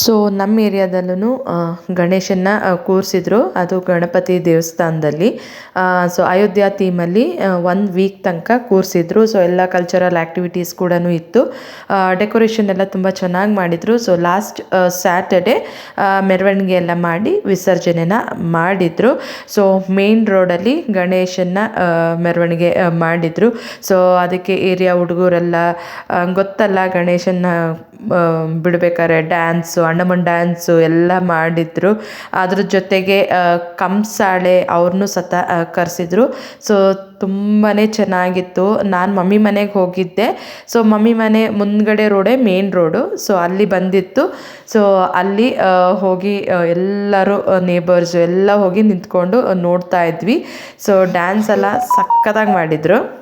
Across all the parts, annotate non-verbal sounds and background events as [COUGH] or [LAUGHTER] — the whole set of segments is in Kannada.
ಸೊ ನಮ್ಮ ಏರಿಯಾದಲ್ಲೂ ಗಣೇಶನ್ನ ಕೂರಿಸಿದ್ರು. ಅದು ಗಣಪತಿ ದೇವಸ್ಥಾನದಲ್ಲಿ. ಸೊ ಅಯೋಧ್ಯ ಥೀಮಲ್ಲಿ ಒನ್ ವೀಕ್ ತನಕ ಕೂರಿಸಿದ್ರು. ಸೊ ಎಲ್ಲ ಕಲ್ಚರಲ್ ಆ್ಯಕ್ಟಿವಿಟೀಸ್ ಕೂಡ ಇತ್ತು. ಡೆಕೋರೇಷನ್ ಎಲ್ಲ ತುಂಬ ಚೆನ್ನಾಗಿ ಮಾಡಿದರು. ಸೊ ಲಾಸ್ಟ್ ಸ್ಯಾಟರ್ಡೆ ಮೆರವಣಿಗೆ ಎಲ್ಲ ಮಾಡಿ ವಿಸರ್ಜನೆನ ಮಾಡಿದರು. ಸೊ ಮೇನ್ ರೋಡಲ್ಲಿ ಗಣೇಶನ್ನ ಮೆರವಣಿಗೆ ಮಾಡಿದರು. ಸೊ ಅದಕ್ಕೆ ಏರಿಯಾ ಹುಡುಗರೆಲ್ಲ ಗೊತ್ತಲ್ಲ ಗಣೇಶನ್ನ ಬಿಡ್ಬೇಕಾದ್ರೆ ಡ್ಯಾನ್ಸು ಅಣ್ಣಮ್ಮನ ಡ್ಯಾನ್ಸು ಎಲ್ಲ ಮಾಡಿದ್ರು. ಅದ್ರ ಜೊತೆಗೆ ಕಂಸಾಳೆ ಅವ್ರನ್ನೂ ಸತ ಕರೆಸಿದ್ರು. ಸೊ ತುಂಬಾ ಚೆನ್ನಾಗಿತ್ತು. ನಾನು ಮಮ್ಮಿ ಮನೆಗೆ ಹೋಗಿದ್ದೆ. ಸೊ ಮಮ್ಮಿ ಮನೆ ಮುಂದ್ಗಡೆ ರೋಡೇ ಮೇನ್ ರೋಡು. ಸೊ ಅಲ್ಲಿ ಬಂದಿತ್ತು. ಸೊ ಅಲ್ಲಿ ಹೋಗಿ ಎಲ್ಲರೂ ನೇಬರ್ಸು ಎಲ್ಲ ಹೋಗಿ ನಿಂತ್ಕೊಂಡು ನೋಡ್ತಾ ಇದ್ವಿ. ಸೊ ಡ್ಯಾನ್ಸ್ ಎಲ್ಲ ಸಖತ್ತಾಗಿ ಮಾಡಿದರು.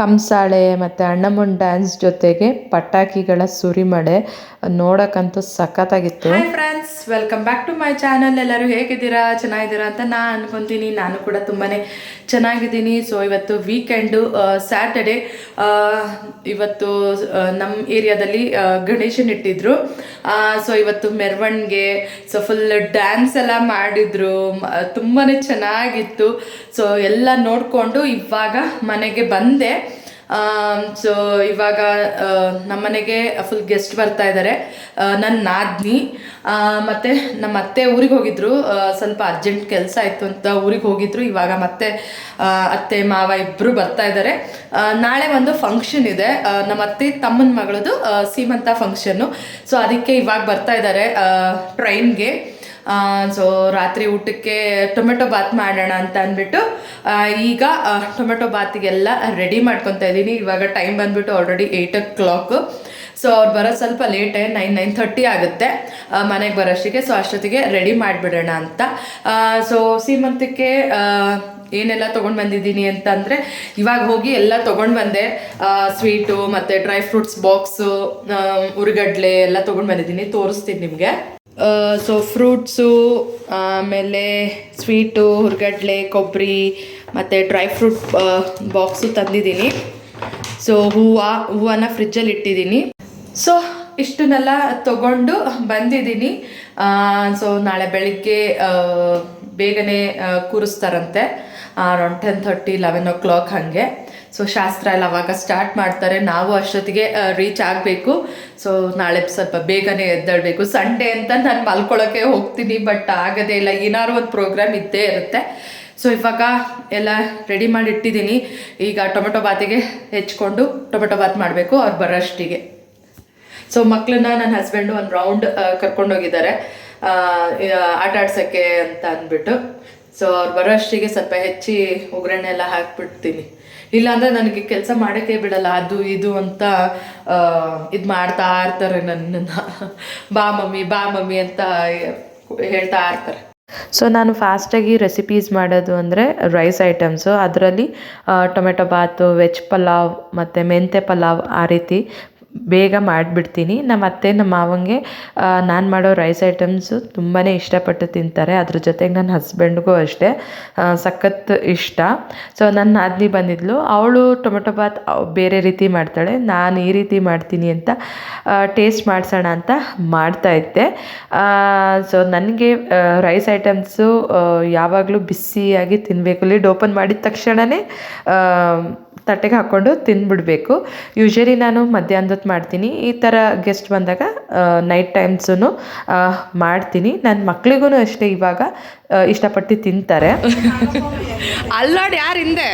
ಕಂಸಾಳೆ ಮತ್ತು ಅಣ್ಣಮ್ಮನ ಡ್ಯಾನ್ಸ್ ಜೊತೆಗೆ ಪಟಾಕಿಗಳ ಸುರಿಮಳೆ ನೋಡೋಕ್ಕಂತೂ ಸಖತ್ತಾಗಿತ್ತು. Friends welcome back to my channel ಎಲ್ಲರೂ ಹೇಗಿದ್ದೀರಾ? ಚೆನ್ನಾಗಿದ್ದೀರಾ ಅಂತ ನಾನು ಅನ್ಕೊತೀನಿ. ನಾನು ಕೂಡ ತುಂಬಾ ಚೆನ್ನಾಗಿದ್ದೀನಿ. ಸೊ ಇವತ್ತು ವೀಕೆಂಡು ಸ್ಯಾಟರ್ಡೆ ಇವತ್ತು ನಮ್ಮ ಏರಿಯಾದಲ್ಲಿ ಗಣೇಶನ್ ಇಟ್ಟಿದ್ರು. ಸೊ ಇವತ್ತು ಮೆರವಣಿಗೆ ಸೊ ಫುಲ್ ಡ್ಯಾನ್ಸ್ ಎಲ್ಲ ಮಾಡಿದ್ರು. ತುಂಬಾ ಚೆನ್ನಾಗಿತ್ತು. ಸೊ ಎಲ್ಲ ನೋಡಿಕೊಂಡು ಇವಾಗ ಮನೆಗೆ ಬಂದೆ. ಸೊ ಇವಾಗ ನಮ್ಮನೆಗೆ ಫುಲ್ ಗೆಸ್ಟ್ ಬರ್ತಾ ಇದ್ದಾರೆ ನನ್ನ ನಾದ್ನಿ. ಮತ್ತು ಮತ್ತೆ ನಮ್ಮ ಅತ್ತೆ ಊರಿಗೆ ಹೋಗಿದ್ರು. ಸ್ವಲ್ಪ ಅರ್ಜೆಂಟ್ ಕೆಲಸ ಇತ್ತು ಅಂತ ಊರಿಗೆ ಹೋಗಿದ್ರು. ಇವಾಗ ಮತ್ತೆ ಅತ್ತೆ, ಮಾವ ಇಬ್ಬರು ಬರ್ತಾ ಇದ್ದಾರೆ ನಾಳೆ ಒಂದು ಫಂಕ್ಷನ್ ಇದೆ. ನಮ್ಮ ಅತ್ತೆ ತಮ್ಮನ ಮಗಳದು ಸೀಮಂತ ಫಂಕ್ಷನ್ನು ಸೊ ಅದಕ್ಕೆ ಇವಾಗ ಬರ್ತಾ ಇದ್ದಾರೆ ಟ್ರೈನ್ಗೆ ಸೊ ರಾತ್ರಿ ಊಟಕ್ಕೆ ಟೊಮೆಟೊ ಬಾತ್ ಮಾಡೋಣ ಅಂತ ಅಂದ್ಬಿಟ್ಟು ಈಗ ಟೊಮೆಟೊ ಬಾತಿಗೆಲ್ಲ ರೆಡಿ ಮಾಡ್ಕೊತಾ ಇದ್ದೀನಿ. ಇವಾಗ ಟೈಮ್ ಬಂದ್ಬಿಟ್ಟು already eight o'clock so ಅವ್ರು ಬರೋ ಸ್ವಲ್ಪ ಲೇಟೇ ನೈನ್ ನೈನ್ ಥರ್ಟಿ ಆಗುತ್ತೆ. ಮನೆಗೆ ಬರೋಷ್ಟಿಗೆ ಸೊ ಅಷ್ಟೊತ್ತಿಗೆ ರೆಡಿ ಮಾಡಿಬಿಡೋಣ ಅಂತ. ಸೊ ಸೀಮಂತಕ್ಕೆ ಏನೆಲ್ಲ ತೊಗೊಂಡು ಬಂದಿದ್ದೀನಿ ಅಂತಂದರೆ, ಇವಾಗ ಹೋಗಿ ಎಲ್ಲ ತೊಗೊಂಡು ಬಂದೆ. ಸ್ವೀಟು ಮತ್ತು ಡ್ರೈ ಫ್ರೂಟ್ಸ್ ಬಾಕ್ಸು ಉರುಗಡ್ಲೆ ಎಲ್ಲ ತೊಗೊಂಡು ಬಂದಿದ್ದೀನಿ. ತೋರಿಸ್ತೀನಿ ನಿಮಗೆ. ಸೊ ಫ್ರೂಟ್ಸು ಆಮೇಲೆ ಸ್ವೀಟು ಹುರ್ಗಡ್ಲೆ ಕೊಬ್ಬರಿ ಮತ್ತು ಡ್ರೈ ಫ್ರೂಟ್ ಬಾಕ್ಸು ತಂದಿದ್ದೀನಿ. ಸೊ ಹೂವು, ಹೂವನ್ನು ಫ್ರಿಜ್ಜಲ್ಲಿ ಇಟ್ಟಿದ್ದೀನಿ. ಸೊ ಇಷ್ಟನ್ನೆಲ್ಲ ತಗೊಂಡು ಬಂದಿದ್ದೀನಿ. ಸೊ ನಾಳೆ ಬೆಳಿಗ್ಗೆ ಬೇಗನೆ ಕೂರಿಸ್ತಾರಂತೆ. Around ten thirty eleven o'clock ಹಾಗೆ. ಸೊ ಶಾಸ್ತ್ರ ಎಲ್ಲ ಅವಾಗ ಸ್ಟಾರ್ಟ್ ಮಾಡ್ತಾರೆ. ನಾವು ಅಷ್ಟೊತ್ತಿಗೆ ರೀಚ್ ಆಗಬೇಕು. ಸೊ ನಾಳೆ ಸ್ವಲ್ಪ ಬೇಗನೆ ಎದ್ದೇಳಬೇಕು. ಸಂಡೇ ಅಂತ ನಾನು ಮಲ್ಕೊಳ್ಳೋಕ್ಕೆ ಹೋಗ್ತೀನಿ ಬಟ್ ಆಗೋದೇ ಇಲ್ಲ. ಏನಾದ್ರು ಒಂದು ಪ್ರೋಗ್ರಾಮ್ ಇದ್ದೇ ಇರುತ್ತೆ. ಸೊ ಇವಾಗ ಎಲ್ಲ ರೆಡಿ ಮಾಡಿ ಇಟ್ಟಿದ್ದೀನಿ. ಈಗ ಟೊಮೆಟೊ ಬಾತಿಗೆ ಹೆಚ್ಕೊಂಡು ಟೊಮೆಟೊ ಬಾತ್ ಮಾಡಬೇಕು ಅವ್ರು ಬರೋಷ್ಟಿಗೆ. ಸೊ ಮಕ್ಕಳನ್ನ ನನ್ನ ಹಸ್ಬೆಂಡು ಒಂದು ರೌಂಡ್ ಕರ್ಕೊಂಡೋಗಿದ್ದಾರೆ ಆಟ ಆಡ್ಸೋಕ್ಕೆ ಅಂತ ಅಂದ್ಬಿಟ್ಟು. ಸೊ ಅವ್ರು ಬರೋಷ್ಟಿಗೆ ಸ್ವಲ್ಪ ಹೆಚ್ಚಿ ಒಗ್ಗರಣೆ ಎಲ್ಲ ಹಾಕ್ಬಿಡ್ತೀನಿ. ಇಲ್ಲಾಂದ್ರೆ ನನಗೆ ಕೆಲಸ ಮಾಡೋಕ್ಕೆ ಬಿಡಲ್ಲ, ಅದು ಇದು ಅಂತ ಇದು ಮಾಡ್ತಾ ಇರ್ತಾರೆ ನನ್ನನ್ನು. ಬಾ ಮಮ್ಮಿ ಬಾ ಮಮ್ಮಿ ಅಂತ ಹೇಳ್ತಾ ಇರ್ತಾರೆ. ಸೊ ನಾನು ಫಾಸ್ಟಾಗಿ ರೆಸಿಪೀಸ್ ಮಾಡೋದು ಅಂದರೆ ರೈಸ್ ಐಟಮ್ಸು ಅದರಲ್ಲಿ ಟೊಮೆಟೊ ಬಾತು ವೆಜ್ ಪಲಾವ್ ಮತ್ತು ಮೆಂತೆ ಪಲಾವ್ ಆ ರೀತಿ ಬೇಗ ಮಾಡಿಬಿಡ್ತೀನಿ. ನಮ್ಮ ಅತ್ತೆ, ನಮ್ಮ ಮಾವಂಗೆ ನಾನು ಮಾಡೋ ರೈಸ್ ಐಟಮ್ಸು ತುಂಬಾ ಇಷ್ಟಪಟ್ಟು ತಿಂತಾರೆ. ಅದ್ರ ಜೊತೆಗೆ ನನ್ನ ಹಸ್ಬೆಂಡ್ಗೂ ಅಷ್ಟೇ ಸಖತ್ ಇಷ್ಟ. ಸೊ ನನ್ನ ನಾದ್ನಿ ಬಂದಿದ್ಲು. ಅವಳು ಟೊಮೆಟೊ ಬಾತ್ ಬೇರೆ ರೀತಿ ಮಾಡ್ತಾಳೆ. ನಾನು ಈ ರೀತಿ ಮಾಡ್ತೀನಿ ಅಂತ ಟೇಸ್ಟ್ ಮಾಡಿಸೋಣ ಅಂತ ಮಾಡ್ತಾ ಇದ್ದೆ. ಸೊ ನನಗೆ ರೈಸ್ ಐಟಮ್ಸು ಯಾವಾಗಲೂ ಬಿಸಿಯಾಗಿ ತಿನ್ನಬೇಕು ಲಿಡ್ ಓಪನ್ ಮಾಡಿದ ತಕ್ಷಣವೇ ತಟ್ಟೆಗೆ ಹಾಕ್ಕೊಂಡು ತಿಂದ್ಬಿಡಬೇಕು ಯೂಶ್ವಲಿ ನಾನು ಮಧ್ಯಾಹ್ನದೊತ್ತು ಮಾಡ್ತೀನಿ. ಈ ಥರ ಗೆಸ್ಟ್ ಬಂದಾಗ ನೈಟ್ ಟೈಮ್ಸೂ ಮಾಡ್ತೀನಿ. ನನ್ನ ಮಕ್ಳಿಗೂ ಅಷ್ಟೇ ಇವಾಗ ಇಷ್ಟಪಟ್ಟು ತಿಂತಾರೆ. ಅಲ್ಲೋಡಿ ಯಾರು ಹಿಂದೆ?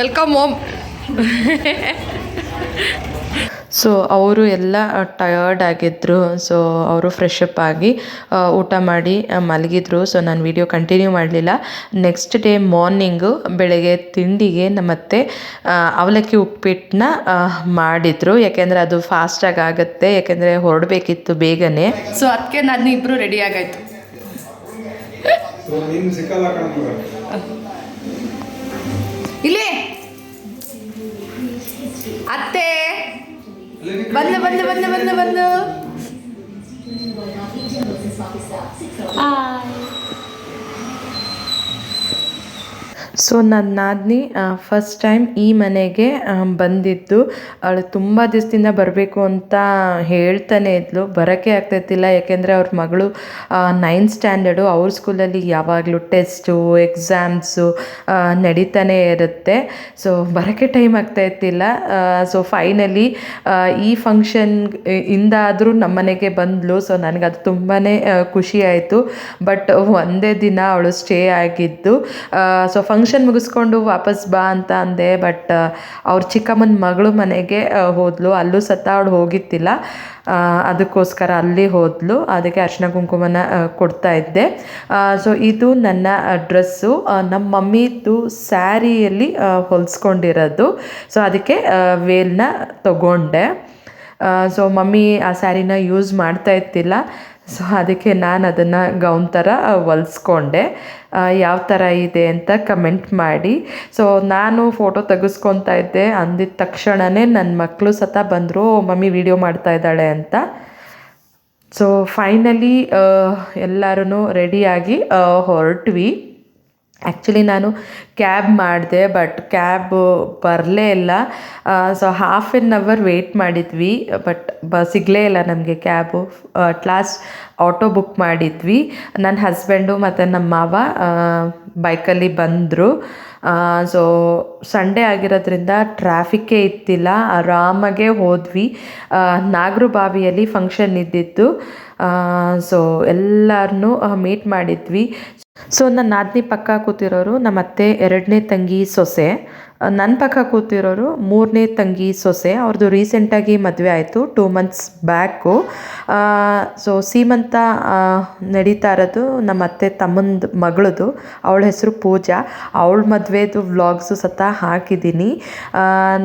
ವೆಲ್ಕಮ್ ಹೋಮ್ [LAUGHS] ಸೊ ಅವರು ಎಲ್ಲ ಟಯರ್ಡ್ ಆಗಿದ್ದರು ಸೊ ಅವರು ಫ್ರೆಶ್ ಅಪ್ ಆಗಿ ಊಟ ಮಾಡಿ ಮಲಗಿದ್ರು. ಸೊ ನಾನು ವಿಡಿಯೋ ಕಂಟಿನ್ಯೂ ಮಾಡಲಿಲ್ಲ. ನೆಕ್ಸ್ಟ್ ಡೇ ಮಾರ್ನಿಂಗು ಬೆಳಗ್ಗೆ ತಿಂಡಿಗೆ ನಮ್ಮತ್ತೆ ಅವಲಕ್ಕಿ ಉಪ್ಪಿಟ್ಟನ್ನ ಮಾಡಿದರು. ಯಾಕೆಂದರೆ ಅದು ಫಾಸ್ಟಾಗಿ ಆಗುತ್ತೆ. ಯಾಕೆಂದರೆ ಹೊರಡಬೇಕಿತ್ತು ಬೇಗನೆ. ಸೊ ಅದಕ್ಕೆ ನಾನು ಇಬ್ಬರು ರೆಡಿ ಆಗಾಯಿತು ಇಲ್ಲಿ. ಅತ್ತೆ. ಬಂದು ಬಂದು ಬಂದು ಬಂದು ಬಂದು ಸೊ ನನ್ನ ನಾದಿನಿ ಫಸ್ಟ್ ಟೈಮ್ ಈ ಮನೆಗೆ ಬಂದಿದ್ದು. ಅವಳು ತುಂಬ ದಿವಸದಿಂದ ಬರಬೇಕು ಅಂತ ಹೇಳ್ತಾನೆ ಇದ್ಲು. ಬರೋಕ್ಕೆ ಆಗ್ತಾಯಿತ್ತಿಲ್ಲ ಯಾಕೆಂದರೆ ಅವ್ರ ಮಗಳು ನೈನ್ತ್ ಸ್ಟ್ಯಾಂಡರ್ಡು ಅವ್ರ ಸ್ಕೂಲಲ್ಲಿ ಯಾವಾಗಲೂ ಟೆಸ್ಟು ಎಕ್ಸಾಮ್ಸು ನಡೀತಾನೆ ಇರುತ್ತೆ. ಸೊ ಬರೋಕ್ಕೆ ಟೈಮ್ ಆಗ್ತಾ ಇತ್ತಿಲ್ಲ ಸೊ ಫೈನಲಿ ಈ ಫಂಕ್ಷನ್ ಇಂದ ಆದರೂ ನಮ್ಮ ಮನೆಗೆ ಬಂದಳು ಸೊ ನನಗೆ ಅದು ತುಂಬಾ ಖುಷಿ ಆಯಿತು. ಬಟ್ ಒಂದೇ ದಿನ ಅವಳು ಸ್ಟೇ ಆಗಿದ್ದು ಸೊ ಫಂಕ್ಷನ್ ಮುಗಿಸ್ಕೊಂಡು ವಾಪಸ್ ಬಾ ಅಂತ ಅಂದೆ, ಬಟ್ ಅವ್ರ ಚಿಕ್ಕಮ್ಮನ ಮಗಳು ಮನೆಗೆ ಹೋದ್ಲು. ಅಲ್ಲೂ ಸತ್ತ ಅವಳು ಹೋಗಿತ್ತಿಲ್ಲ ಅದಕ್ಕೋಸ್ಕರ ಅಲ್ಲಿ ಹೋದ್ಲು. ಅದಕ್ಕೆ ಅರ್ಶಿನ ಕುಂಕುಮನ ಕೊಡ್ತಾ ಇದ್ದೆ. ಸೊ ಇದು ನನ್ನ ಡ್ರೆಸ್ಸು. ನಮ್ಮ ಮಮ್ಮಿದು ಸ್ಯಾರಿಯಲ್ಲಿ ಹೊಲಿಸ್ಕೊಂಡಿರೋದು. ಸೊ ಅದಕ್ಕೆ ವೇಲ್ನ ತಗೊಂಡೆ. ಸೊ ಮಮ್ಮಿ ಆ ಸ್ಯಾರಿನ ಯೂಸ್ ಮಾಡ್ತಾ ಇತ್ತಿಲ್ಲ ಸೊ ಅದಕ್ಕೆ ನಾನು ಅದನ್ನು ಗೌನ್ ಥರ ಹೊಲ್ಸ್ಕೊಂಡೆ. ಯಾವ ಥರ ಇದೆ ಅಂತ ಕಮೆಂಟ್ ಮಾಡಿ. ಸೊ ನಾನು ಫೋಟೋ ತೆಗೆಸ್ಕೊತಾ ಇದ್ದೆ. ಅಂದಿದ ತಕ್ಷಣವೇ ನನ್ನ ಮಕ್ಕಳು ಸತ ಬಂದರು ಮಮ್ಮಿ ವಿಡಿಯೋ ಮಾಡ್ತಾ ಇದ್ದಾಳೆ ಅಂತ. ಸೊ ಫೈನಲಿ ಎಲ್ಲರೂ ರೆಡಿಯಾಗಿ ಹೊರಟ್ವಿ. ಆ್ಯಕ್ಚುಲಿ ನಾನು ಕ್ಯಾಬ್ ಮಾಡಿದೆ ಬಟ್ ಕ್ಯಾಬ್ ಬರಲೇ ಇಲ್ಲ. So half an hour wait ಮಾಡಿದ್ವಿ ಬಟ್ ಬ, ಸಿಗಲೇ ಇಲ್ಲ ನಮಗೆ cab at last auto book ಮಾಡಿದ್ವಿ. ನನ್ನ ಹಸ್ಬೆಂಡು ಮತ್ತು ನಮ್ಮ ಮಾವ ಬೈಕಲ್ಲಿ ಬಂದರು. ಸೊ ಸಂಡೇ ಆಗಿರೋದ್ರಿಂದ ಟ್ರಾಫಿಕ್ಕೇ ಇತ್ತಿಲ್ಲ. ಆರಾಮಾಗೆ ಹೋದ್ವಿ. ನಾಗರು ಬಾವಿಯಲ್ಲಿ ಫಂಕ್ಷನ್ ಇದ್ದಿತ್ತು. ಸೊ ಎಲ್ಲರನ್ನೂ ಮೀಟ್ ಮಾಡಿದ್ವಿ. ಸೊ ನನ್ನ ನಾದಿನಿ ಪಕ್ಕ ಕೂತಿರೋರು ನಮ್ಮ ಅತ್ತೆ ಎರಡನೇ ತಂಗಿ ಸೊಸೆ. ನನ್ನ ಪಕ್ಕ ಕೂತಿರೋರು ಮೂರನೇ ತಂಗಿ ಸೊಸೆ. ಅವ್ರದ್ದು ರೀಸೆಂಟಾಗಿ ಮದುವೆ ಆಯಿತು ಟೂ ಮಂತ್ಸ್ ಬ್ಯಾಕು ಸೊ ಸೀಮಂತ ನಡೀತಾ ಇರೋದು ನಮ್ಮ ಅತ್ತೆ ತಮ್ಮಂದು ಮಗಳದು. ಅವಳ ಹೆಸರು ಪೂಜಾ. ಅವಳ ಮದುವೆದು ವ್ಲಾಗ್ಸು ಸತ ಹಾಕಿದ್ದೀನಿ.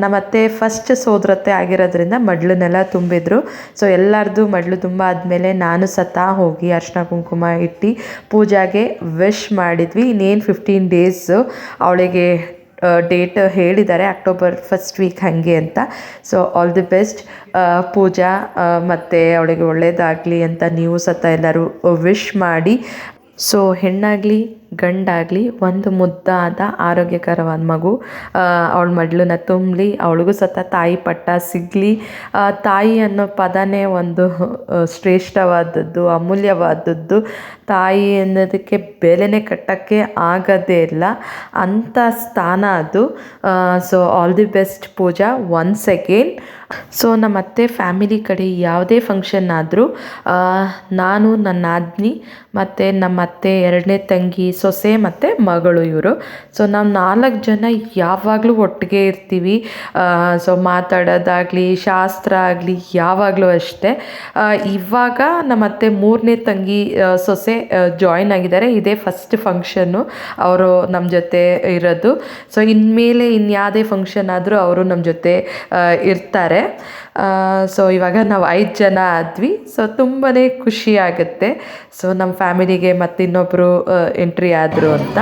ನಮ್ಮ ಅತ್ತೆ ಫಸ್ಟ್ ಸೋದರತ್ತೆ ಆಗಿರೋದ್ರಿಂದ ಮಡ್ಲನ್ನೆಲ್ಲ ತುಂಬಿದ್ರು. ಸೊ ಎಲ್ಲರದು ಮಡ್ಲು ತುಂಬ ಆದಮೇಲೆ ನಾನು ಸತ ಹೋಗಿ ಅರ್ಶಿನ ಕುಂಕುಮ ಇಟ್ಟು ಪೂಜಾಗೆ ವಿಶ್ ಮಾಡಿದ್ವಿ. ಇನ್ನೇನು ಫಿಫ್ಟೀನ್ ಡೇಸು ಅವಳಿಗೆ ಡೇಟ್ ಹೇಳಿದ್ದಾರೆ ಅಕ್ಟೋಬರ್ ಫಸ್ಟ್ ವೀಕ್ ಹಾಗೆ ಅಂತ. So all the best Pooja ಮತ್ತು ಅವಳಿಗೆ ಒಳ್ಳೆಯದಾಗಲಿ ಅಂತ ನೀವು ಸತ ಎಲ್ಲರೂ ವಿಶ್ ಮಾಡಿ. ಸೊ ಹೆಣ್ಣಾಗಲಿ ಗಂಡಾಗಲಿ ಒಂದು ಮುದ್ದಾದ ಆರೋಗ್ಯಕರವಾದ ಮಗು. ಅವಳ ಮಡ್ಲನ್ನ ತುಂಬಲಿ, ಅವಳಿಗೂ ಸತ ತಾಯಿ ಪಟ್ಟ ಸಿಗಲಿ. ತಾಯಿ ಅನ್ನೋ ಪದನೇ ಒಂದು ಶ್ರೇಷ್ಠವಾದದ್ದು, ಅಮೂಲ್ಯವಾದದ್ದು. ತಾಯಿ ಅನ್ನೋದಕ್ಕೆ ಬೆಲೆನೇ ಕಟ್ಟೋಕ್ಕೆ ಆಗೋದೇ ಇಲ್ಲ. ಅಂಥ ಸ್ಥಾನ ಅದು. So all the best Pooja once again so ನಮ್ಮ ಅತ್ತೆ ಫ್ಯಾಮಿಲಿ ಕಡೆ ಯಾವುದೇ ಫಂಕ್ಷನ್ ಆದರೂ ನಾನು, ನನ್ನ ಆದ್ನಿ ಮತ್ತು ನಮ್ಮ ಅತ್ತೆ ಎರಡನೇ ತಂಗಿ ಸೊಸೆ ಮತ್ತು ಮಗಳು ಇವರು. ಸೊ ನಾವು ನಾಲ್ಕು ಜನ ಯಾವಾಗಲೂ ಒಟ್ಟಿಗೆ ಇರ್ತೀವಿ. ಸೊ ಮಾತಾಡೋದಾಗಲಿ, ಶಾಸ್ತ್ರ ಆಗಲಿ ಯಾವಾಗಲೂ ಅಷ್ಟೇ. ಇವಾಗ ನಮ್ಮ ಮತ್ತೆ ಮೂರನೇ ತಂಗಿ ಸೊಸೆ ಜಾಯ್ನ್ ಆಗಿದ್ದಾರೆ. ಇದೇ ಫಸ್ಟ್ ಫಂಕ್ಷನ್ನು ಅವರು ನಮ್ಮ ಜೊತೆ ಇರೋದು. ಸೊ ಇನ್ಮೇಲೆ ಇನ್ಯಾವುದೇ ಫಂಕ್ಷನ್ ಆದರೂ ಅವರು ನಮ್ಮ ಜೊತೆ ಇರ್ತಾರೆ. ಸೊ ಇವಾಗ ನಾವು ಐದು ಜನ ಆದ್ವಿ. ಸೊ ತುಂಬಾ ಖುಷಿ ಆಗುತ್ತೆ. ಸೊ ನಮ್ಮ ಫ್ಯಾಮಿಲಿಗೆ ಮತ್ತಿನ್ನೊಬ್ಬರು ಎಂಟ್ರಿ ಆದರು ಅಂತ.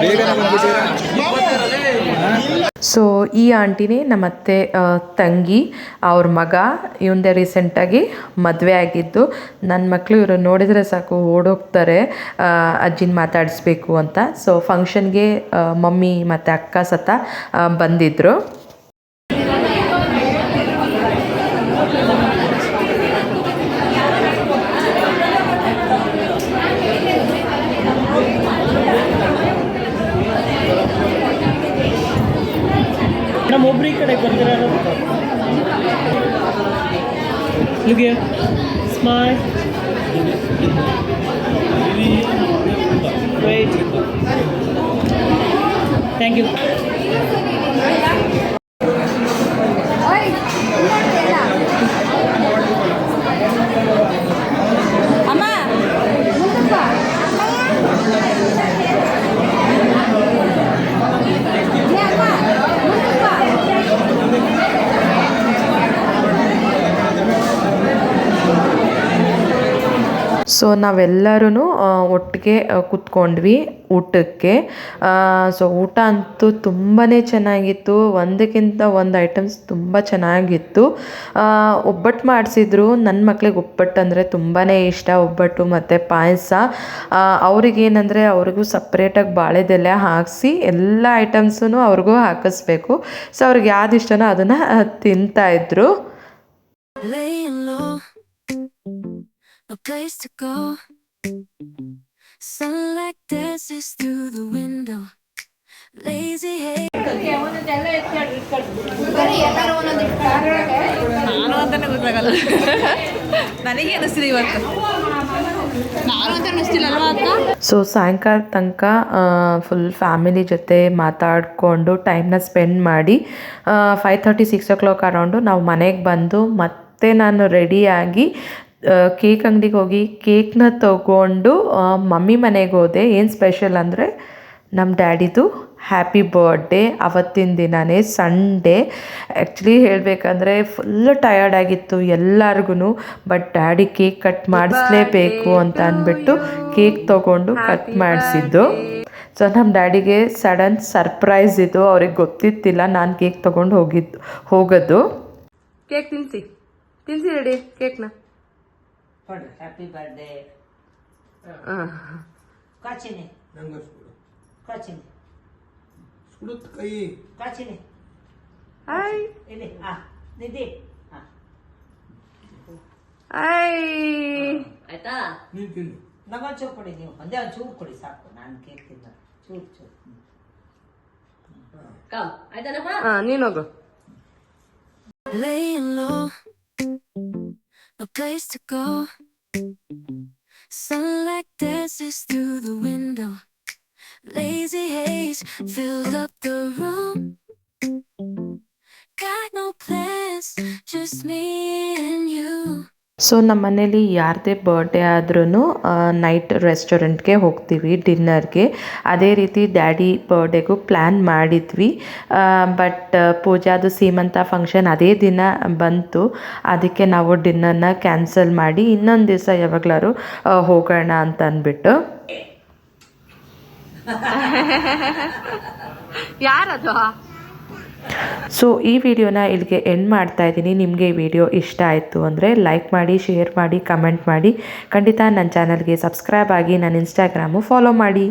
ಬೇಗನೆ ಸೊ ಈ ಆಂಟಿನೇ ನಮ್ಮ ಅತ್ತೆ ತಂಗಿ, ಅವ್ರ ಮಗ, ಇವಂದೇ ರೀಸೆಂಟಾಗಿ ಮದುವೆ ಆಗಿದ್ದು ನನ್ನ ಮಕ್ಕಳು ಇವರು ನೋಡಿದರೆ ಸಾಕು ಓಡೋಗ್ತಾರೆ ಅಜ್ಜಿನ ಮಾತಾಡಿಸ್ಬೇಕು ಅಂತ. ಸೊ ಫಂಕ್ಷನ್ಗೆ ಮಮ್ಮಿ ಮತ್ತು ಅಕ್ಕ ಸತ ಬಂದಿದ್ದರು smile. Wait. Thank you. ನಾವೆಲ್ಲರೂ ಒಟ್ಟಿಗೆ ಕೂತ್ಕೊಂಡ್ವಿ ಊಟಕ್ಕೆ. ಸೊ ಊಟ ಅಂತೂ ತುಂಬಾ ಚೆನ್ನಾಗಿತ್ತು. ಒಂದಕ್ಕಿಂತ ಒಂದು ಐಟಮ್ಸ್ ತುಂಬ ಚೆನ್ನಾಗಿತ್ತು. ಒಬ್ಬಟ್ಟು ಮಾಡಿಸಿದ್ರು. ನನ್ನ ಮಕ್ಳಿಗೆ ಒಬ್ಬಟ್ಟು ಅಂದರೆ ತುಂಬಾ ಇಷ್ಟ. ಒಬ್ಬಟ್ಟು ಮತ್ತು ಪಾಯಸ. ಅವ್ರಿಗೇನಂದರೆ ಅವ್ರಿಗೂ ಸಪ್ರೇಟಾಗಿ ಬಾಳೆದೆಲೆ ಹಾಕಿಸಿ ಎಲ್ಲ ಐಟಮ್ಸೂ ಅವ್ರಿಗೂ ಹಾಕಿಸ್ಬೇಕು. ಸೊ ಅವ್ರಿಗೆ ಯಾವ್ದು ಇಷ್ಟನೋ ಅದನ್ನು ತಿಂತಾಯಿದ್ರು no place to go. Sunlight dances through the window. Lazy hay. ನಾನು ಅಂತಾನೆ ಗೊತ್ತಾಗಲ್ಲ ನನಗೆ ಅನಿಸ್ತಿದೆ ಇವತ್ತು ನಾನು ಅಂತ ಅನಿಸ್ತಿಲ್ಲ ಅಲ್ವಾ ಅಕ್ಕ ಸೊ ಸಾಯಂಕಾಲ ತನಕ ಫುಲ್ ಫ್ಯಾಮಿಲಿ ಜೊತೆ ಮಾತಾಡಿಕೊಂಡು ಟೈಮ್ನ ಸ್ಪೆಂಡ್ ಮಾಡಿ five thirty six o'clock around ನಾವು ಮನೆಗೆ ಬಂದು ಮತ್ತೆ ನಾನು ರೆಡಿಯಾಗಿ ಕೇಕ್ ಅಂಗಡಿಗೆ ಹೋಗಿ ಕೇಕ್ನ ತಗೊಂಡು ಮಮ್ಮಿ ಮನೆಗೆ ಹೋದೆ. ಏನು ಸ್ಪೆಷಲ್ ಅಂದರೆ ನಮ್ಮ ಡ್ಯಾಡಿದು ಹ್ಯಾಪಿ ಬರ್ಡೇ ಅವತ್ತಿನ ದಿನವೇ ಸಂಡೇ. ಆ್ಯಕ್ಚುಲಿ ಹೇಳಬೇಕಂದ್ರೆ ಫುಲ್ ಟಯರ್ಡ್ ಆಗಿತ್ತು ಎಲ್ಲರಿಗೂ ಬಟ್ ಡ್ಯಾಡಿ ಕೇಕ್ ಕಟ್ ಮಾಡಿಸ್ಲೇಬೇಕು ಅಂತ ಅಂದ್ಬಿಟ್ಟು ಕೇಕ್ ತೊಗೊಂಡು ಕಟ್ ಮಾಡಿಸಿದ್ದು. ಸೊ ನಮ್ಮ ಡ್ಯಾಡಿಗೆ ಸಡನ್ ಸರ್ಪ್ರೈಸ್ ಇದು ಅವ್ರಿಗೆ ಗೊತ್ತಿತ್ತಿಲ್ಲ ನಾನು ಕೇಕ್ ತೊಗೊಂಡು ಹೋಗಿದ್ದು ಹೋಗೋದು. ಕೇಕ್ ತಿನ್ಸಿ. ತಿನ್ಸಿ ರೆಡಿ. ಕೇಕ್ನ. ಕೊಡ್ರಿ ಹ್ಯಾಪಿ ಬರ್ಡೇ ಕಾಚಿನಿ ಕಾಚಿನಿ ಸುಡುತ್ತ ಕೈ ಕಾಚಿನಿ ಹಾಯ್ ಇಲ್ಲಿ ಹಾ ನಿಧಿ ಹಾ ಹಾಯ್ ಆಯ್ತಾ ನೀನ್ ತಿನ್ನು ನಂಗೊಂದು ಚೂರು ಕೊಡಿ ನೀವು ಒಂದೇ ಒಂದು ಚೂರು ಕೊಡಿ ಸಾಕು ನಾನು ಕೇಕ್ ತಿನ್ನ ಚೂರು ಚೂರು ಕಮ್ ಆಯ್ತಾನಪ್ಪ ಹಾ ನೀನು ಹೋಗು Laying low, no place to go. Mm. Sunlight dances through the window. Lazy haze filled up the room. Got no plans, just me. So ನಮ್ಮ ಮನೇಲಿ ಯಾರದೇ ಬರ್ಡೇ ಆದ್ರೂ ನೈಟ್ ರೆಸ್ಟೋರೆಂಟ್ಗೆ ಹೋಗ್ತೀವಿ ಡಿನ್ನರ್ಗೆ ಅದೇ ರೀತಿ ಡ್ಯಾಡಿ ಬರ್ಡೇಗೂ ಪ್ಲ್ಯಾನ್ ಮಾಡಿದ್ವಿ. ಬಟ್ ಪೂಜಾದು ಸೀಮಂತ ಫಂಕ್ಷನ್ ಅದೇ ದಿನ ಬಂತು. ಅದಕ್ಕೆ ನಾವು ಡಿನ್ನರ್ನ ಕ್ಯಾನ್ಸಲ್ ಮಾಡಿ ಇನ್ನೊಂದು ದಿವಸ ಯಾವಾಗ್ಲಾರು ಹೋಗೋಣ ಅಂತ ಅಂದ್ಬಿಟ್ಟು. [LAUGHS] ಯಾರದು? ಸೊ ಈ ವಿಡಿಯೋನ ಇಲ್ಲಿಗೆ ಎಂಡ್ ಮಾಡ್ತಾ ಇದ್ದೀನಿ. ನಿಮಗೆ ಈ ವಿಡಿಯೋ ಇಷ್ಟ ಆಯಿತು ಅಂದರೆ ಲೈಕ್ ಮಾಡಿ ಶೇರ್ ಮಾಡಿ ಕಮೆಂಟ್ ಮಾಡಿ. ಖಂಡಿತ ನನ್ನ ಚಾನಲ್ಗೆ ಸಬ್ಸ್ಕ್ರೈಬ್ ಆಗಿ ನನ್ನ ಇನ್ಸ್ಟಾಗ್ರಾಮು ಫಾಲೋ ಮಾಡಿ.